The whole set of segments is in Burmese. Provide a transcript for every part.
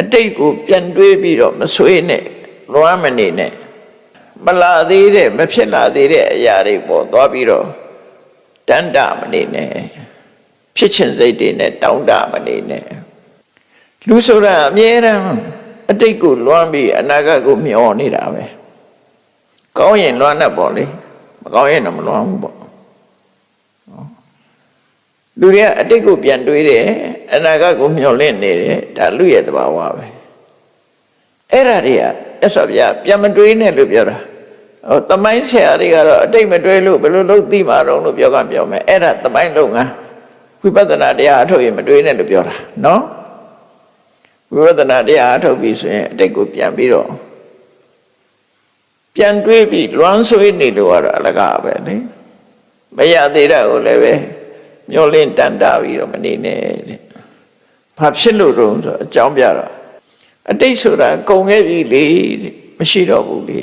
အတိတ်ကိုပြန်တွေးပြီးတော့မဆွေးနဲ့လွမ်းမနေနဲ့မလာသေးတဲ့မဖြစ်လာသေးတဲ့အရာတွေပေါ်သွားပြီးတော့တန်တာမနေနဲ့ဖြစ်ချင်စိတ်တွေနဲ့တောင်းတမနေနဲ့လူဆိုတာအမြဲတမ်းအတိတ်ကိုလွမ်းပြီးအနာဂတ်ကိုမျောနေတာပဲကောင်းရင်လွမ်းတတ်ပေါ့လေမကောင်းရင်တော့မလွမ်းဘူးပေါ့ လူတွေကအတိတ်ကိုပြန်တွေးတယ်အနာဂတ်ကိုမျောလင့်နေတယ်ဒါလူရဲ့သဘာဝပဲအဲ့ဒါတွေကအဲ့ဆိုဗျာပြန်မတွေးနဲ့လို့ပြောတာဟိုတမိုင်းဆရာတွေကတော့အတိတ်မတွေးလို့ဘယ်လိုလုပ်သိမှာတော့လို့ပြောကပြောမယ်အဲ့ဒါတမိုင်းလုပ်ငန်းဝိပဿနာတရားအထုတ်ရင်မတွေးနဲ့လို့ပြောတာနော်ဝိပဿနာတရားအထုတ်ပြီဆိုရင်အတိတ်ကိုပြန်ပြီးတော့ပြန်တွေးပြီးလွမ်းဆွေးနေလို့ကတော့အလကားပဲလေမရသေးတာကိုလည်းပဲ မျောလင့်တန်တာပြီးတော့မနေနဲ့တဲ့ဘာဖြစ်လို့တော့ဆိုအကြောင်းပြတော့အတိတ်ဆိုတာကုန်ခဲ့ပြီလေတဲ့မရှိတော့ဘူးလေ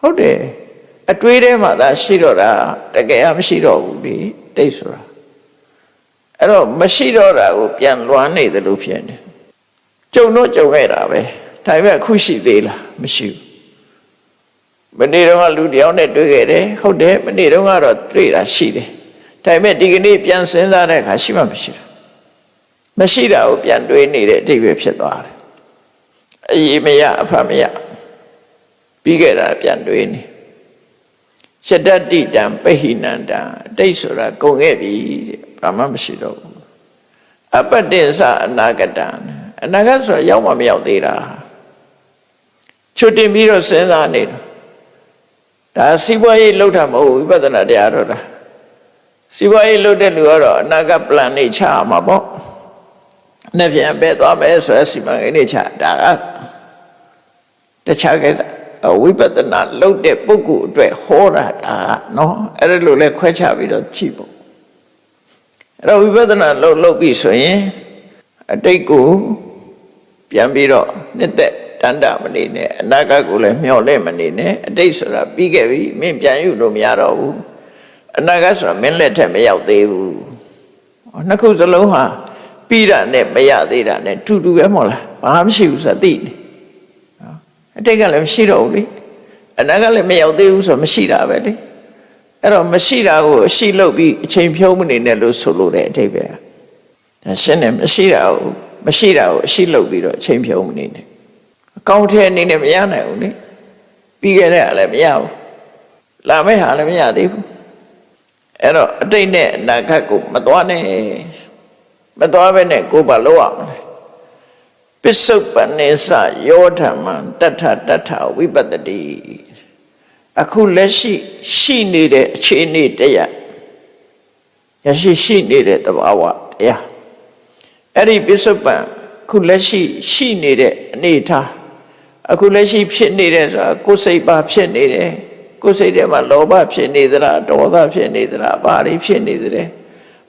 ဟုတ်တယ်အတွေးထဲမှာသာရှိတော့တာတကယ်မရှိတော့ဘူးလေတိတ်ဆိုတာအဲ့တော့မရှိတော့တာကိုပြန်လွမ်းနေတယ်လို့ဖြစ်နေကြုံတော့ကြုံခဲ့တာပဲဒါပေမဲ့အခုရှိသေးလားမရှိဘူးမနေ့တော့ကလူတယောက်နဲ့တွေ့ခဲ့တယ်ဟုတ်တယ်မနေ့တော့ကတော့တွေ့တာရှိတယ် ဒါပေမဲ့ဒီကနေ့ပြန်စဉ်းစားတဲ့အခါရှိမှမရှိဘူးမရှိတာကိုပြန်တွေးနေတဲ့အတိတ်ပဲဖြစ်သွားတယ်အရေးမရအဖမရပြီးခဲ့တာပြန်တွေးနေစတတ္တိတံပဟိနန္တံအတိတ်ဆိုတာကုန်ခဲ့ပြီတဲ့ဘာမှမရှိတော့ဘူးအပတ္တိသအနာဂတံအနာဂတ်ဆိုတာရောက်မှမရောက်သေးတာချွတ်တင်ပြီးတော့စဉ်းစားနေတာဒါစီးပွားရေးလှုပ်တာမဟုတ်ဘူးဝိပဿနာတရားတော့တာ စီးပွားရေးလှုပ်တဲ့လူကတော့အနာဂတ် plan နေချမှာပေါ့နှစ်ပြန်ပဲသွားမယ်ဆိုရစီမံကိန်းတွေချဒါကတခြားကိစ္စဝိပဿနာလှုပ်တဲ့ပုဂ္ဂိုလ်အတွက်ဟောတာဒါကနော်အဲ့ဒါလိုလဲခွဲခြားပြီးတော့ကြည့်ပေါ့အဲ့တော့ဝိပဿနာလှုပ်လှုပ်ပြီဆိုရင်အတိတ်ကိုပြန်ပြီးတော့နှစ်သက်တန်တာမနေနဲ့အနာဂတ်ကိုလည်းမျှော်လင့်မနေနဲ့အတိတ်ဆိုတာပြီးခဲ့ပြီမင်းပြန်ယူလို့မရတော့ဘူး အနာဂတ်ဆိုတာမင်းလက်ထက်မရောက်သေးဘူးနှစ်ခုစလုံးဟာပြီးတာနဲ့မရသေးတာနဲ့တူတူပဲမဟုတ်လားဘာမှမရှိဘူးဆိုတာသိနေအတိတ်ကလည်းမရှိတော့ဘူးလေအနာဂတ်လည်းမရောက်သေးဘူးဆိုတော့မရှိတာပဲလေအဲ့တော့မရှိတာကိုအရှိလုပ်ပြီးအချိန်ဖြုံးမနေနဲ့လို့ဆိုလို့တဲ့အတိတ်ပဲဒါရှင်းတယ်မရှိတာကိုမရှိတာကိုအရှိလုပ်ပြီးတော့အချိန်ဖြုံးမနေနဲ့အကောင့်ထဲအနေနဲ့မရနိုင်ဘူးလေပြီးခဲ့တဲ့ဟာလည်းမရဘူးလာမယ့်ဟာလည်းမရသေးဘူး အဲ့တော့အတိတ်နဲ့အနာဂတ်ကိုမသွားနဲ့မသွားဘဲနဲ့ကိုယ်ပါလို့ရမလဲပစ္စုပန်နေစယောဓမ္မံတထတထဝိပတ္တိအခုလက်ရှိရှိနေတဲ့အခြေအနေတရားရရှိရှိနေတဲ့သဘာဝတရားအဲ့ဒီပစ္စုပန်ခုလက်ရှိရှိနေတဲ့အနေထားအခုလက်ရှိဖြစ်နေတဲ့ဆိုတာကိုယ်စိတ်ပါဖြစ်နေတယ် ကိုယ်စိတ်ထဲမှာလောဘဖြစ်နေသလားဒေါသဖြစ်နေသလားဘာတွေဖြစ်နေသလဲ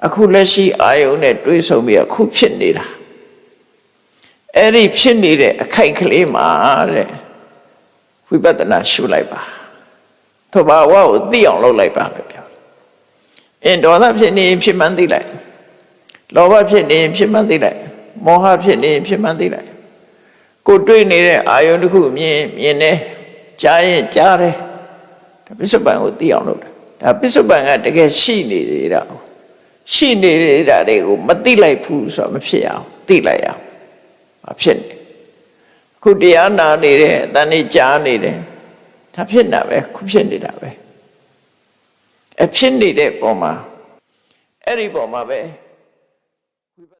အခုလက်ရှိအာယုံနဲ့တွေးဆုံပြီးအခုဖြစ်နေတာအဲ့ဒီဖြစ်နေတဲ့အခိုက်ကလေးမှာတဲ့ဝိပဿနာရှုလိုက်ပါသဘာဝကိုသိအောင်လုပ်လိုက်ပါလို့ပြောအင်းဒေါသဖြစ်နေရင်ဖြစ်မှန်းသိလိုက်လောဘဖြစ်နေရင်ဖြစ်မှန်းသိလိုက်မောဟဖြစ်နေရင်ဖြစ်မှန်းသိလိုက်ကိုတွေ့နေတဲ့အာယုံတစ်ခုမြင်မြင်နေကြားရင်ကြားတယ်ဒါ ပစ္စုပန်ကိုသိအောင်လုပ်တယ်ဒါပစ္စုပန်ကတကယ်ရှိနေသေးတာရှိနေတာတွေကိုမသိလိုက်ဘူးဆိုတော့မဖြစ်အောင်သိလိုက်အောင်မဖြစ်နေခုတရားနာနေတယ်အတန်နေကြားနေတယ်ဒါဖြစ်နေတာပဲခုဖြစ်နေတာပဲအဖြစ်နေတဲ့ပုံမှာအဲ့ဒီပုံမှာပဲ